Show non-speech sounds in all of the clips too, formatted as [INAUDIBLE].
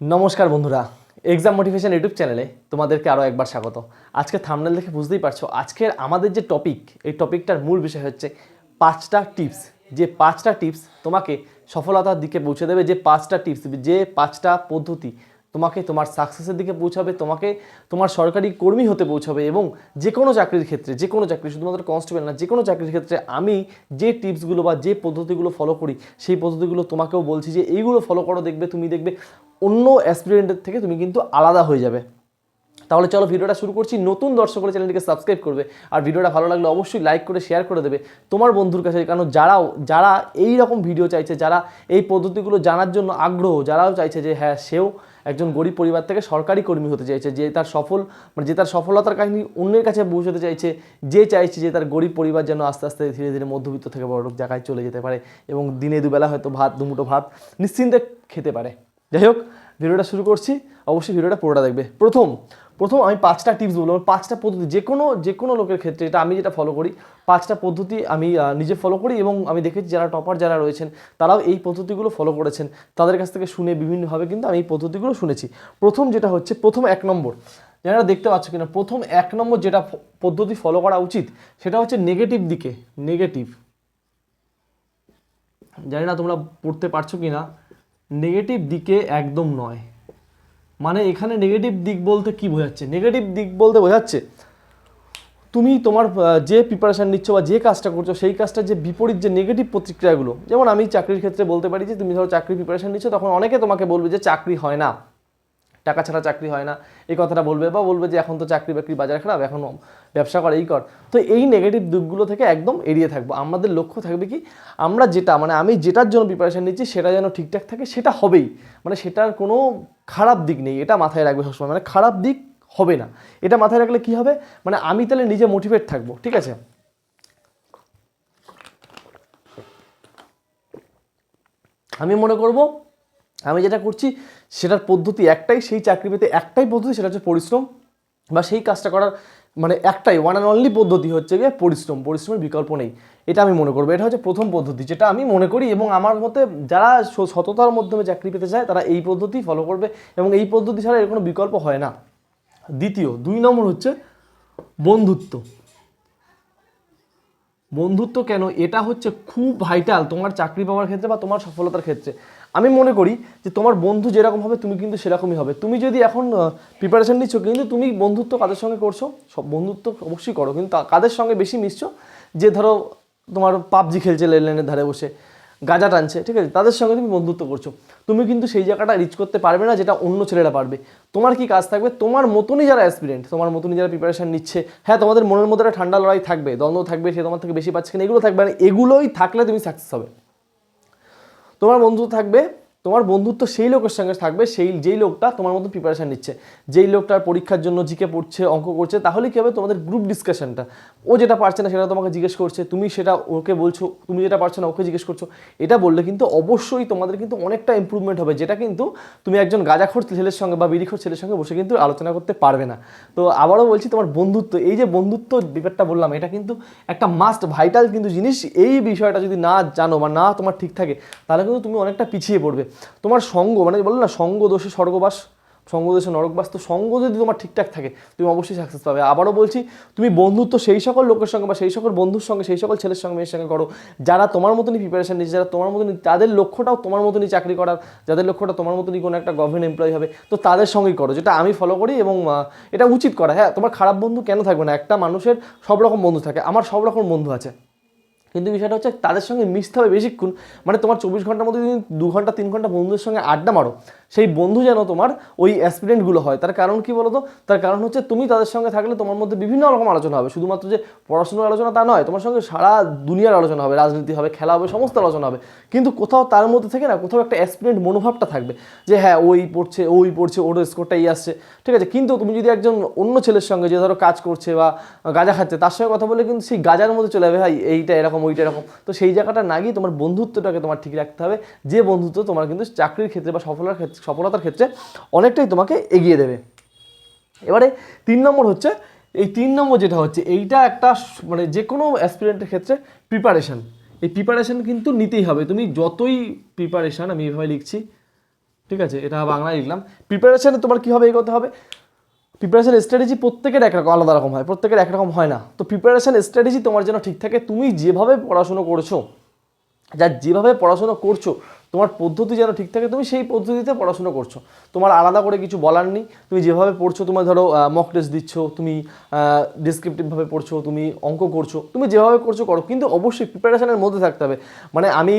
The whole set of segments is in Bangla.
নমস্কার বন্ধুরা এক্সাম মোটিভেশন ইউটিউব চ্যানেলে তোমাদেরকে আরও একবার স্বাগত। আজকে থামনেল দেখে বুঝতেই পারছ, আজকের আমাদের যে টপিক এই টপিকটার মূল বিষয় হচ্ছে পাঁচটা টিপস যে পাঁচটা টিপস তোমাকে সফলতার দিকে পৌঁছে দেবে, যে পাঁচটা টিপস যে পাঁচটা পদ্ধতি তোমাকে তোমার সাকসেসের দিকে পৌঁছাবে, তোমাকে তোমার সরকারি কর্মী হতে পৌঁছাবে এবং যে কোনো চাকরির ক্ষেত্রে যে কোনো চাকরি, শুধুমাত্র কনস্টেবল না যে কোনো চাকরির ক্ষেত্রে আমি যে টিপসগুলো বা যে পদ্ধতিগুলো ফলো করি, সেই পদ্ধতিগুলো তোমাকেও বলছি যে এইগুলো ফলো করো, দেখবে তুমি দেখবে অন্য অ্যাসপিরেন্টের থেকে তুমি কিন্তু আলাদা হয়ে যাবে। তাহলে চলো ভিডিওটা শুরু করছি, নতুন দর্শক করে চ্যানেলটিকে সাবস্ক্রাইব করবে, আর ভিডিওটা ভালো লাগলে অবশ্যই লাইক করে শেয়ার করে দেবে। তোমার বন্ধুর কাছে, কারণ যারাও, যারা এই রকম ভিডিও চাইছে, যারা এই পদ্ধতিগুলো জানার জন্য আগ্রহ, যারাও চাইছে যে হ্যাঁ সেও একজন গরিব পরিবার থেকে সরকারি কর্মী হতে চাইছে, যে তার সফল মানে যে তার সফলতার কাহিনী অন্যের কাছে পৌঁছতে চাইছে, যে চাইছে যে তার গরিব পরিবার যেন আস্তে আস্তে ধীরে ধীরে মধ্যবিত্ত থেকে বড় জায়গায় চলে যেতে পারে এবং দিনে দুবেলা হয়তো ভাত দুমুটো ভাত নিশ্চিন্তে খেতে পারে। যাই হোক, ভিডিওটা শুরু করছি। অবশ্যই ভিডিওটা পুরোটা দেখবে। প্রথম প্রথম আমি পাঁচটা টিপস বলব। পাঁচটা পদ্ধতি, যে কোনো যে কোনো লোকের ক্ষেত্রে এটা আমি যেটা ফলো করি, পাঁচটা পদ্ধতি আমি নিজে ফলো করি এবং আমি দেখেছি যারা টপার যারা রয়েছেন, তারাও এই পদ্ধতিগুলো ফলো করেছেন। তাদের কাছ থেকে শুনে বিভিন্নভাবে কিন্তু আমি এই পদ্ধতিগুলো শুনেছি। প্রথম যেটা হচ্ছে, প্রথম এক নম্বর। যারা দেখতে পাচ্ছ কিনা, প্রথম এক নম্বর যেটা পদ্ধতি ফলো করা উচিত, সেটা হচ্ছে নেগেটিভ দিকে। নেগেটিভ জানি না তোমরা পড়তে পারছ কি না নেগেটিভ দিকে একদম নয়। মানে এখানে নেগেটিভ দিক বলতে কি বোঝাচ্ছে? নেগেটিভ দিক বলতে বোঝাচ্ছে, তুমি তোমার যে প্রিপারেশান নিচ্ছ বা যে কাজটা করছ, সেই কাজটা যে বিপরীত যে নেগেটিভ প্রতিক্রিয়াগুলো, যেমন আমি চাকরির ক্ষেত্রে বলতে পারি যে, তুমি ধরো চাকরি প্রিপারেশান নিচ্ছ, তখন অনেকে তোমাকে বলবে যে, চাকরি হয় না। টাকা ছাড়া চাকরি হয় না। এই কথাটা বলবে বা বলবে যে এখন তো চাকরি বাকরি বাজার খারাপ, এখন ব্যবসা কর, এই কর। তো এই নেগেটিভ দিকগুলো থেকে একদম এড়িয়ে থাকব। আমাদের লক্ষ্য থাকবে কি? আমরা যেটা মানে আমি যেটার জন্য প্রিপারেশন নিচ্ছি, সেটা যেন ঠিকঠাক থাকে, সেটা হবেই। মানে সেটার কোনো খারাপ দিক নেই, এটা মাথায় রাখবে সবসময়। মানে খারাপ দিক হবে না। এটা মাথায় রাখলে কি হবে? মানে আমি তাহলে নিজে মোটিভেট থাকব, ঠিক আছে? আমি মনে করব আমি যেটা করছি, সেটার পদ্ধতি একটাই, সেই চাকরি পেতে একটাই পদ্ধতি, সেটা হচ্ছে পরিশ্রম। বা সেই কাজটা করার মানে একটাই ওয়ান অ্যান্ড অনলি পদ্ধতি হচ্ছে গিয়ে পরিশ্রম। পরিশ্রমের বিকল্প নেই। এটা আমি মনে করব। এটা হচ্ছে প্রথম পদ্ধতি, যেটা আমি মনে করি এবং আমার মতে যারা সততার মাধ্যমে চাকরি পেতে চায়, তারা এই পদ্ধতি ফলো করবে এবং এই পদ্ধতি ছাড়া এর কোনো বিকল্প হয় না। দ্বিতীয়, দুই নম্বর হচ্ছে বন্ধুত্ব। বন্ধুত্ব কেন? এটা হচ্ছে খুব ভাইটাল তোমার চাকরি পাওয়ার ক্ষেত্রে বা তোমার সফলতার ক্ষেত্রে। আমি মনে করি যে তোমার বন্ধু যেরকম হবে, তুমি কিন্তু সেরকমই হবে। তুমি যদি এখন প্রিপারেশন নিচ্ছ, কিন্তু তুমি বন্ধুত্ব কাদের সঙ্গে করছ? সব বন্ধুত্ব অবশ্যই করো, কিন্তু কাদের সঙ্গে বেশি মিশছো? যে ধরো তোমার পাবজি খেলছে লেনের ধারে বসে, গাঁজা টানছে, ঠিক আছে? তাদের সঙ্গে তুমি বন্ধুত্ব করছ। তুমি কিন্তু সেই জায়গাটা রিচ করতে পারবে না যেটা অন্য ছেলেরা পারবে। তোমার কি কাজ থাকবে? তোমার মতনই যারা অ্যাসপিরেন্ট তোমার মতনই যারা প্রিপারেশান নিচ্ছে হ্যাঁ তোমাদের মনের মধ্যে একটা ঠান্ডা লড়াই থাকবে, দ্বন্দ্ব থাকবে, সে তোমার থেকে বেশি পাচ্ছে কিনা, এগুলো থাকবে আর এগুলোই থাকলে তুমি সাকসেস হবে। তোমার বন্ধু থাকবে তোমার বন্ধুত্ব সেই লোকের সঙ্গে থাকবে, সেই, যেই লোকটা তোমার মতো প্রিপারেশান নিচ্ছে। যেই লোকটার পরীক্ষার জন্য জিকে পড়ছে, অঙ্ক করছে, তাহলে কী হবে তোমাদের গ্রুপ ডিসকাশনটা ও যেটা পারছে না সেটা তোমাকে জিজ্ঞেস করছে, তুমি সেটা ওকে বলছো, তুমি যেটা পারছ না ওকে জিজ্ঞেস করছ। এটা বললে কিন্তু অবশ্যই তোমাদের কিন্তু অনেকটা ইম্প্রুভমেন্ট হবে, যেটা কিন্তু তুমি একজন গাঁজাখোর ছেলের সঙ্গে বা বিড়িখোর ছেলের সঙ্গে বসে কিন্তু আলোচনা করতে পারবে না। তো আবারও বলছি তোমার বন্ধুত্ব, এই যে বন্ধুত্ব ব্যাপারটা বললাম, এটা কিন্তু একটা মাস্ট ভাইটাল কিন্তু জিনিস। এই বিষয়টা যদি না জানো বা না তোমার ঠিক থাকে, তাহলে কিন্তু তুমি অনেকটা পিছিয়ে পড়বে। তোমার সঙ্গ মানে বলল না, সঙ্গ দোষে স্বর্গবাস, সঙ্গ দোষে নরকবাস, তো সঙ্গ যদি তোমার ঠিকঠাক থাকে, তুমি অবশ্যই সাকসেস পাবে। আবারও বলছি, তুমি বন্ধুত্ব সেই সকল লোকের সঙ্গে বা সেই সকল বন্ধুর সঙ্গে, সেই সকল ছেলের সঙ্গে, মেয়ের সঙ্গে করো। যারা তোমার মতনই প্রিপারেশন নিচ্ছে, যারা তোমার মতনই, তাদের লক্ষ্যটাও তোমার মতনই চাকরি করার, যাদের লক্ষ্যটা তোমার মতনই কোনো একটা গভর্নমেন্ট এমপ্লয়ি হবে, তো তাদের সঙ্গেই করো, যেটা আমি ফলো করি এবং এটা উচিত করা। হ্যাঁ তোমার খারাপ বন্ধু কেন থাকবে না? একটা মানুষের সব রকম বন্ধু থাকে, আমার সব রকম বন্ধু আছে। কিন্তু বিষয়টা হচ্ছে তাদের সঙ্গে মিশতে হবে বেশিক্ষণ। মানে তোমার চব্বিশ ঘণ্টার মধ্যে তুমি দু ঘণ্টা, তিন ঘণ্টা বন্ধুদের সঙ্গে আড্ডা মারো সেই বন্ধু যেন তোমার ওই অ্যাসপিরেন্টগুলো হয়। তার কারণ কি বলো তো তার কারণ হচ্ছে তুমি তাদের সঙ্গে থাকলে তোমার মধ্যে বিভিন্ন রকম আলোচনা হবে। শুধুমাত্র যে পড়াশোনার আলোচনা তা নয়, তোমার সঙ্গে সারা দুনিয়ার আলোচনা হবে, রাজনীতি হবে, খেলা হবে, সমস্ত আলোচনা হবে। কিন্তু কোথাও তার মধ্যে থেকে না কোথাও একটা অ্যাসপিরেন্ট মনোভাবটা থাকবে যে হ্যাঁ ওই পড়ছে ওই পড়ছে, ওর স্কোরটা এই আসছে। ঠিক আছে? কিন্তু তুমি যদি একজন অন্য ছেলের সঙ্গে যে ধরো কাজ করছে বা গাঁজা খাচ্ছে, তার সঙ্গে কথা বলে কিন্তু সেই গাজার মধ্যে চলে যাবে, ভাই, এইটা এরকম, ওইটা এরকম। তো সেই জায়গাটা না গিয়ে তোমার বন্ধুত্বটাকে তোমার ঠিক রাখতে হবে। যে বন্ধুত্ব তোমার কিন্তু চাকরির ক্ষেত্রে বা সফলতার ক্ষেত্রে সফলতার ক্ষেত্রে অনেকটাই তোমাকে এগিয়ে দেবে। এবারে তিন নম্বর হচ্ছে, এই তিন নম্বর যেটা হচ্ছে, এইটা একটা মানে যে কোনো অ্যাসপিরেন্টের ক্ষেত্রে প্রিপারেশান এই প্রিপারেশান কিন্তু নিতেই হবে। তুমি যতই প্রিপারেশন আমি এভাবে লিখছি, ঠিক আছে, এটা বাংলায় লিখলাম। প্রিপারেশানে তোমার কীভাবে এগোতে হবে? প্রিপারেশান স্ট্র্যাটেজি প্রত্যেকের একরকম আলাদা রকম হয়, প্রত্যেকের একরকম হয় না। তো প্রিপারেশান স্ট্র্যাটেজি তোমার যেন ঠিক থাকে, তুমি যেভাবে পড়াশুনো করছ যা যেভাবে পড়াশুনো করছ তোমার পদ্ধতি যেন ঠিক থাকে, তুমি সেই পদ্ধতিতে পড়াশোনা করছ। তোমার আলাদা করে কিছু বলার নেই। তুমি যেভাবে পড়ছো তোমার ধরো মক টেস্ট দিচ্ছ, তুমি ডিসক্রিপটিভভাবে পড়ছো, তুমি অঙ্ক করছ, তুমি যেভাবে করছ করো। কিন্তু অবশ্যই প্রিপারেশানের মধ্যে থাকতে হবে। মানে আমি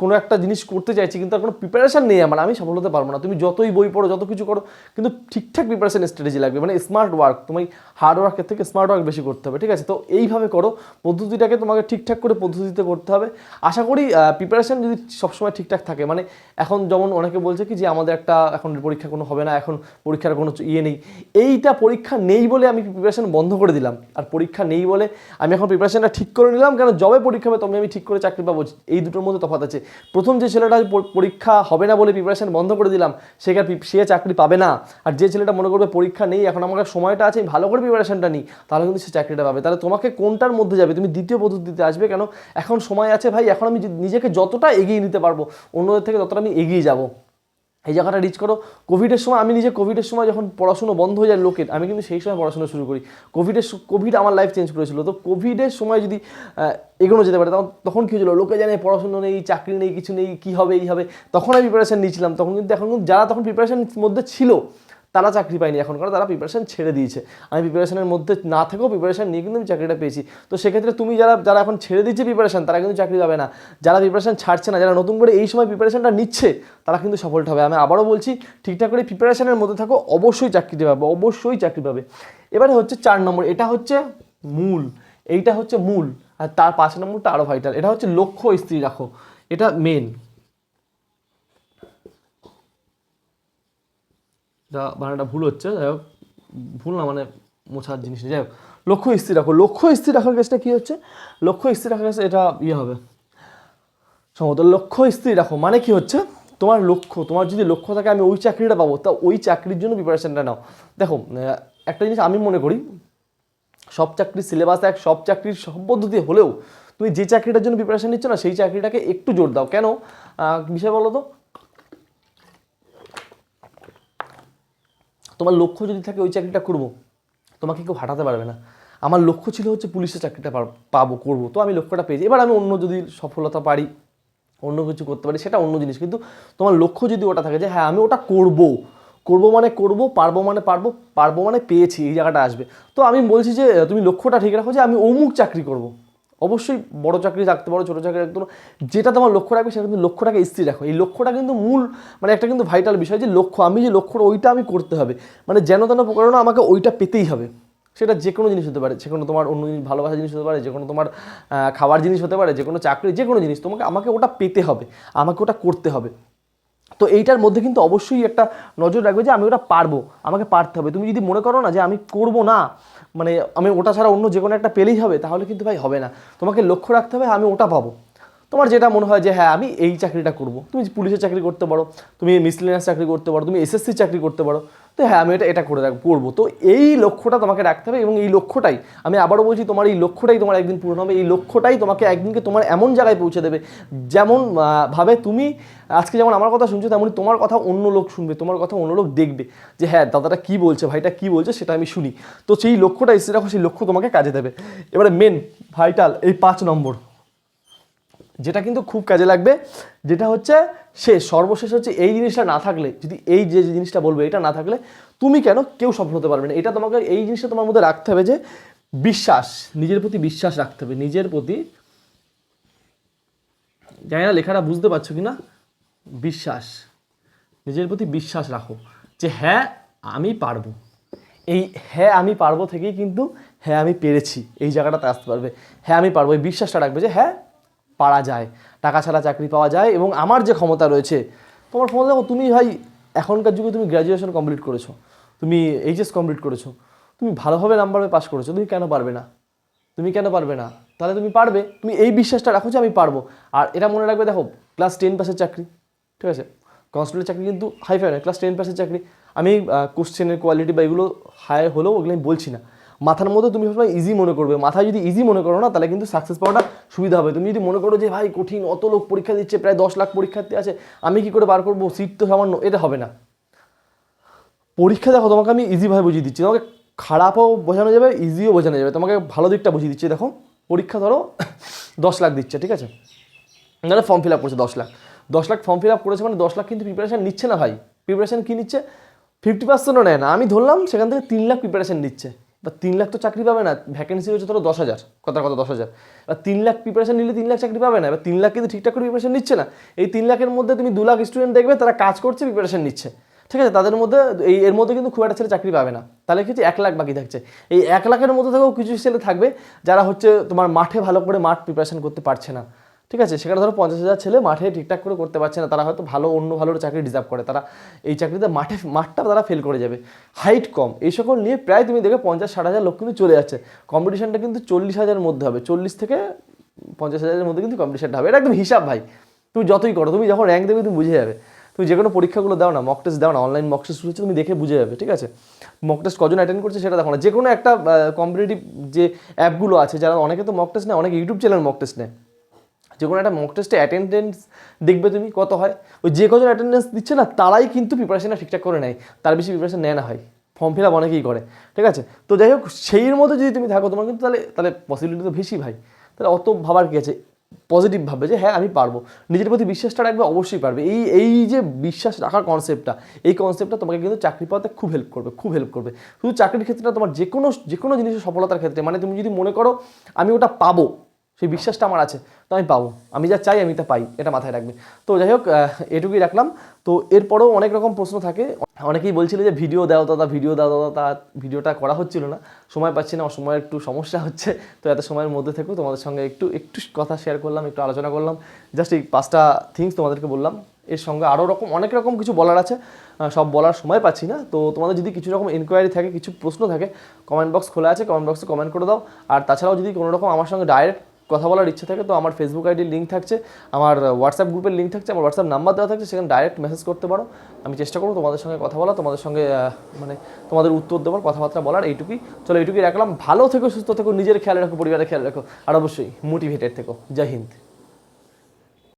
কোনো একটা জিনিস করতে চাইছি, কিন্তু তার কোনো প্রিপারেশন নেই আমার। আমি সফল হতে পারব না। তুমি যতই বই পড়ো, যত কিছু করো, কিন্তু ঠিকঠাক প্রিপারেশন স্ট্র্যাটেজি লাগবে। মানে স্মার্ট ওয়ার্ক তুমি হার্ড ওয়ার্কের থেকে স্মার্ট ওয়ার্ক বেশি করতে হবে, ঠিক আছে? তো এইভাবে করো। পদ্ধতিটাকে তোমাকে ঠিকঠাক করে পদ্ধতিতে করতে হবে। আশা করি প্রিপারেশান যদি সবসময় ঠিকঠাক থাকে। মানে এখন যেমন অনেকে বলছে কি যে, আমাদের একটা এখন পরীক্ষা কোনো হবে না, এখন পরীক্ষার কোনো ইয়ে নেই। এইটা পরীক্ষা নেই বলে আমি প্রিপারেশন বন্ধ করে দিলাম। আর পরীক্ষা নেই বলে আমি এখন প্রিপারেশনটা ঠিক করে নিলাম। কেন? জবে পরীক্ষা হবে তবে আমি ঠিক করে চাকরি পাবো। এই দুটোর মধ্যে তফাত আছে। প্রথম যে ছেলেটা পরীক্ষা হবে না বলে প্রিপারেশন বন্ধ করে দিলাম, সে সে চাকরি পাবে না। আর যে ছেলেটা মনে করবে পরীক্ষা নেই, এখন আমার সময়টা আছে, আমি ভালো করে প্রিপারেশনটা নিই, তাহলে কিন্তু সে চাকরিটা পাবে। তাহলে তোমাকে কোনটার মধ্যে যাবে? তুমি দ্বিতীয় পদ্ধতিতে আসবে কেন? এখন সময় আছে ভাই, এখন আমি নিজেকে যতটা এগিয়ে নিতে পারব অন্যদের থেকে ততটা আমি এগিয়ে যাব। এই জায়গাটা রিচ করো। কোভিডের সময় আমি নিজে কোভিডের সময় যখন পড়াশুনো বন্ধ হয়ে যায় লোকের, আমি কিন্তু সেই সময় পড়াশোনা শুরু করি। কোভিডের কোভিড আমার লাইফ চেঞ্জ করেছিল। তো কোভিডের সময় যদি এগোনো যেতে পারে, তখন তখন কী হয়েছিল? লোকে জানে পড়াশুনো নেই, চাকরি নেই, কিছু নেই, কী হবে, এই হবে। তখন আমি প্রিপারেশান নিয়েছিলাম। তখন কিন্তু এখন যারা তখন প্রিপারেশানের মধ্যে ছিল তারা চাকরি পায়নি এখন কারণ তারা প্রিপারেশন ছেড়ে দিয়েছে। আমি প্রিপারেশনের মধ্যে না থেকেও প্রিপারেশান নিয়ে কিন্তু আমি চাকরিটা পেয়েছি। তো সেক্ষেত্রে তুমি যারা যারা এখন ছেড়ে দিচ্ছে প্রিপারেশান তারা কিন্তু চাকরি পাবে না। যারা প্রিপারেশান ছাড়ছে না, যারা নতুন করে এই সময় প্রিপারেশানটা নিচ্ছে, তারা কিন্তু সফলটা হবে। আমি আবারও বলছি, ঠিকঠাক করে প্রিপারেশানের মধ্যে থাকো, অবশ্যই চাকরিতে পাবে, অবশ্যই চাকরি পাবে। এবারে হচ্ছে চার নম্বর, এটা হচ্ছে মূল, এইটা হচ্ছে মূল, আর তার পাঁচ নম্বরটা আরও ভাইটাল এটা হচ্ছে লক্ষ্য স্থির রাখো, এটা মেন এটা বানানটা ভুল হচ্ছে, যাই হোক, ভুল না মানে মোছার জিনিস যাই হোক, লক্ষ্য স্থির রাখো। লক্ষ্য স্থির রাখার কেসটা কী হচ্ছে? লক্ষ্য স্থির রাখার কেসে, এটা ইয়ে হবে। সম্ভবত লক্ষ্য স্থির রাখো। মানে কি হচ্ছে? তোমার লক্ষ্য, তোমার যদি লক্ষ্য থাকে, আমি ওই চাকরিটা পাবো। তা ওই চাকরির জন্য প্রিপারেশানটা নাও। দেখো একটা জিনিস আমি মনে করি, সব চাকরির সিলেবাস এক, সব চাকরির সব পদ্ধতি হলেও তুমি যে চাকরিটার জন্য প্রিপারেশান নিচ্ছ না, সেই চাকরিটাকে একটু জোর দাও। কেন? বিষয় বলো তো। তোমার লক্ষ্য যদি থাকে ওই চাকরিটা করব, তোমাকে কেউ হাঁটাতে পারবে না। আমার লক্ষ্য ছিল হচ্ছে পুলিশের চাকরিটা পাবো, করব। তো আমি লক্ষ্যটা পেয়েছি। এবার আমি অন্য যদি সফলতা পারি, অন্য কিছু করতে পারি, সেটা অন্য জিনিস। কিন্তু তোমার লক্ষ্য যদি ওটা থাকে যে হ্যাঁ আমি ওটা করব করব মানে করব, পারব মানে পারব পারব মানে পেয়েছি, এই জায়গাটা আসবে। তো আমি বলছি যে, তুমি লক্ষ্যটা ঠিক রাখো যে, আমি অমুক চাকরি করব। অবশ্যই বড় চাকরি রাখতে পারো, ছোটো চাকরি রাখতে পারো। যেটা তোমার লক্ষ্য রাখবে সেটা কিন্তু লক্ষ্যটাকে স্থির রাখো। এই লক্ষ্যটা কিন্তু মূল মানে একটা কিন্তু ভাইটাল বিষয় যে লক্ষ্য, আমি যে লক্ষ্যটা, ওইটা আমি করতে হবে। মানে যেন তেন প্রকারণা আমাকে ওইটা পেতেই হবে। সেটা যে কোনো জিনিস হতে পারে যে কোনো তোমার অন্য জিনিস ভালোবাসা জিনিস হতে পারে যে কোনো তোমার খাবার জিনিস হতে পারে যে কোনো চাকরি যে কোনো জিনিস, তোমাকে, আমাকে ওটা পেতে হবে, আমাকে ওটা করতে হবে। তো এইটার মধ্যে কিন্তু অবশ্যই একটা নজর রাখবে যে আমি ওটা পারব, আমাকে পারতে হবে। তুমি যদি মনে করো না যে আমি করব না মানে আমি ওটা ছাড়া অন্য যে কোনো একটা পেলেই হবে, তাহলে কিন্তু ভাই হবে না। তোমাকে লক্ষ্য রাখতে হবে, আমি ওটা পাবো তোমার যেটা মনে হয় যে হ্যাঁ আমি এই চাকরিটা করব। তুমি পুলিশের চাকরি করতে পারো, তুমি মিসলিনিয়াস চাকরি করতে পারো, তুমি এসএসসি চাকরি করতে পারো। তো হ্যাঁ আমি এটা এটা করে রাখব করব। তো এই লক্ষ্যটা তোমাকে রাখতে হবে এবং এই লক্ষ্যটাই, আমি আবারও বলছি, তোমার এই লক্ষ্যটাই তোমার একদিন পূরণ হবে। এই লক্ষ্যটাই তোমাকে একদিনকে তোমার এমন জায়গায় পৌঁছে দেবে যেমন ভাবে তুমি, আজকে যেমন আমার কথা শুনছো তেমনই তোমার কথা অন্য লোক শুনবে, তোমার কথা অন্য লোক দেখবে যে হ্যাঁ দাদাটা কী বলছে, ভাইটা কী বলছে সেটা আমি শুনি। তো সেই লক্ষ্যটা এসে রাখো সেই লক্ষ্য তোমাকে কাজে দেবে। এবারে মেন ভাইটাল এই পাঁচ নম্বর। যেটা কিন্তু খুব কাজে লাগবে, যেটা হচ্ছে শেষ সর্বশেষ হচ্ছে এই জিনিসটা না থাকলে, যদি এই যে জিনিসটা বলবে এটা না থাকলে, তুমি কেন কেউ সফল হতে পারবে না? এটা তোমাকে এই জিনিসটা তোমার মধ্যে রাখতে হবে যে বিশ্বাস, নিজের প্রতি বিশ্বাস রাখতে হবে, নিজের প্রতি। জানি না, লেখাটা বুঝতে পারছ কি না বিশ্বাস, নিজের প্রতি বিশ্বাস রাখো যে হ্যাঁ আমি পারব। এই হ্যাঁ আমি পারব থেকেই কিন্তু হ্যাঁ আমি পেরেছি, এই জায়গাটাতে আসতে পারবে। হ্যাঁ আমি পারব, এই বিশ্বাসটা রাখবে যে হ্যাঁ পারা যায়, টাকা ছাড়া চাকরি পাওয়া যায় এবং আমার যে ক্ষমতা রয়েছে, তোমার ক্ষমতা দেখো, তুমি ভাই এখনকার যুগে তুমি গ্র্যাজুয়েশন কমপ্লিট করেছ, তুমি এইচএস কমপ্লিট করেছ, তুমি ভালোভাবে নাম্বারে পাস করেছ, তুমি কেন পারবে না? তুমি কেন পারবে না? তাহলে তুমি পারবে, তুমি এই বিশ্বাসটা রাখো যে আমি পারব। আর এটা মনে রাখবে দেখো ক্লাস টেন পাসের চাকরি, ঠিক আছে? কনস্টেবলের চাকরি কিন্তু হাই ফাই নয় ক্লাস টেন পাসের চাকরি। আমি কোশ্চেনের কোয়ালিটি বা এগুলো হায়ার হলেও ওগুলো আমি বলছি না। মাথার মধ্যে তুমি সবসময় ইজি মনে করবে। মাথায় যদি ইজি মনে করো না, তাহলে কিন্তু সাকসেস পাওয়াটা সুবিধা হবে। তুমি যদি মনে করো যে, ভাই, কঠিন, অত লোক পরীক্ষা দিচ্ছে, প্রায় দশ লাখ পরীক্ষার্থী আছে, আমি কি করে বার করব? সিট তো সামান্য, এটা হবে না। পরীক্ষা দেখো, তোমাকে আমি ইজিভাবে বুঝিয়ে দিচ্ছি। তোমাকে খারাপও বোঝানো যাবে ইজিও বোঝানো যাবে। তোমাকে ভালো দিকটা বুঝিয়ে দিচ্ছি। দেখো, পরীক্ষা ধরো, [LAUGHS] দশ লাখ দিচ্ছে, ঠিক আছে? নাহলে ফর্ম ফিল আপ করছে দশ লাখ। দশ লাখ ফর্ম ফিল আপ করেছে মানে দশ লাখ কিন্তু প্রিপারেশান নিচ্ছে না ভাই। প্রিপারেশন কি নিচ্ছে? ফিফটি পার্সেন্টও নেয় না। আমি ধরলাম, সেখান থেকে তিন লাখ প্রিপারেশান নিচ্ছে। বা তিন লাখ তো চাকরি পাবে না ভ্যাকেন্সি হচ্ছে ধরো দশ হাজার, কথার কথা দশ হাজার। এবার তিন লাখ প্রিপারেশন নিলে তিন লাখ চাকরি পাবে না, এবার তিন লাখ কিন্তু ঠিকঠাক করে প্রিপারেশন নিচ্ছে না। এই তিন লাখের মধ্যে তুমি দু লাখ স্টুডেন্ট দেখবে, তারা কাজ করছে প্রিপারেশন নিচ্ছে। ঠিক আছে? তাদের মধ্যে, এই, এর মধ্যে কিন্তু খুব একটা ছেলে চাকরি পাবে না। তাহলে কিছু এক লাখ বাকি থাকছে। এই এক লাখের মধ্যে থেকেও কিছু ছেলে থাকবে, যারা হচ্ছে তোমার মাঠে ভালো করে মাঠ প্রিপারেশন করতে পারছে না। ঠিক আছে? সেখানে ধরো পঞ্চাশ হাজার ছেলে মাঠে ঠিকঠাক করে করতে পারছে না, তারা হয়তো ভালো, অন্য ভালো চাকরি ডিজার্ভ করে। তারা এই চাকরিতে মাঠে, মাঠটা তারা ফেল করে যাবে। হাইট কম, এই সকল নিয়ে প্রায় তুমি দেখবে পঞ্চাশ, ষাট হাজার লোক কিন্তু চলে যাচ্ছে। কম্পিটিশনটা কিন্তু চল্লিশ হাজারের মধ্যে হবে। চল্লিশ থেকে পঞ্চাশ হাজারের মধ্যে কিন্তু কম্পিটিশনটা হবে। এটা একদম হিসাব ভাই। তুমি যতই করো, তুমি যখন র্যাঙ্ক দেবে, তুমি বুঝে যাবে। তুমি যে কোনো পরীক্ষাগুলো দাও না মক টেস্ট দাও না অনলাইন মক টেস্ট হচ্ছে, তুমি দেখে বুঝে যাবে, ঠিক আছে? মক টেস্ট কজন অ্যাটেন্ড করছে সেটা দেখো না। যে কোনো একটা কম্পিটিটিভ যে অ্যাপগুলো আছে, যারা অনেকে তো মক টেস্ট নেয়, অনেকে ইউটিউব চ্যানেল মক টেস্ট নেয়। যে কোনো একটা মক টেস্টে অ্যাটেন্ডেন্স দেখবে তুমি কত হয়। ওই যে কজন অ্যাটেন্ডেন্স দিচ্ছে না, তারাই কিন্তু প্রিপারেশনটা ঠিকঠাক করে নেয়। তার বেশি প্রিপারেশন নেয় না হয়। ফর্ম ফিল আপ অনেকেই করে, ঠিক আছে? তো যাই হোক, সেইর মধ্যে যদি তুমি থাকো, তোমার কিন্তু তাহলে তাহলে পসিবিলিটি তো বেশি ভাই। তাহলে অত ভাবার কি আছে? পজিটিভ ভাববে যে হ্যাঁ আমি পারব। নিজের প্রতি বিশ্বাসটা রাখবে, অবশ্যই পারবে। এই এই যে বিশ্বাস রাখার কনসেপ্টটা এই কনসেপ্টটা তোমাকে কিন্তু চাকরি পাওয়াতে খুব হেল্প করবে, খুব হেল্প করবে। শুধু চাকরির ক্ষেত্রে তোমার যে কোনো যে কোনো জিনিসের সফলতার ক্ষেত্রে মানে তুমি যদি মনে করো, আমি ওটা পাবো সেই বিশ্বাসটা আমার আছে, তো আমি পাবো। আমি যা চাই আমি তা পাই, এটা মাথায় রাখবে। তো যাই হোক এটুকুই রাখলাম। তো এরপরেও অনেক রকম প্রশ্ন থাকে। অনেকেই বলছিল যে ভিডিও দাও দাদা, ভিডিও দাও দাদা, তা ভিডিওটা করা হচ্ছিল না। সময় পাচ্ছি না সময় একটু সমস্যা হচ্ছে, তো এত সময়ের মধ্যে থেকেও তোমাদের সঙ্গে একটু একটু কথা শেয়ার করলাম, একটু আলোচনা করলাম। জাস্ট এই পাঁচটা থিংস তোমাদেরকে বললাম। এর সঙ্গে আরও রকম, অনেক রকম কিছু বলার আছে। সব বলার সময় পাচ্ছি না। তো তোমাদের যদি কিছু রকম এনকোয়ারি থাকে, কিছু প্রশ্ন থাকে কমেন্ট বক্স খোলা আছে কমেন্ট বক্সে কমেন্ট করে দাও। আর তাছাড়াও যদি কোনো রকম আমার সঙ্গে ডাইরেক্ট কথা বলার ইচ্ছে থাকে, তো আমার ফেসবুক আইডির লিঙ্ক থাকছে, আমার হোয়াটসঅ্যাপ গ্রুপের লিঙ্ক থাকছে, আমার হোয়াটসঅ্যাপ নাম্বার দেওয়া থাকছে, সেখানে ডাইরেক্ট মেসেজ করতে পারো। আমি চেষ্টা করব তোমাদের সঙ্গে কথা বলা, তোমাদের সঙ্গে মানে তোমাদের উত্তর দেওয়ার, কথাবার্তা বলার, এইটুকুই। চলো এইটুকুই রাখলাম। ভালো থেকো, সুস্থ থেকো, নিজের খেয়াল রাখো, পরিবারের খেয়াল রাখো, আর অবশ্যই মোটিভেটেড থেকো। জয় হিন্দ।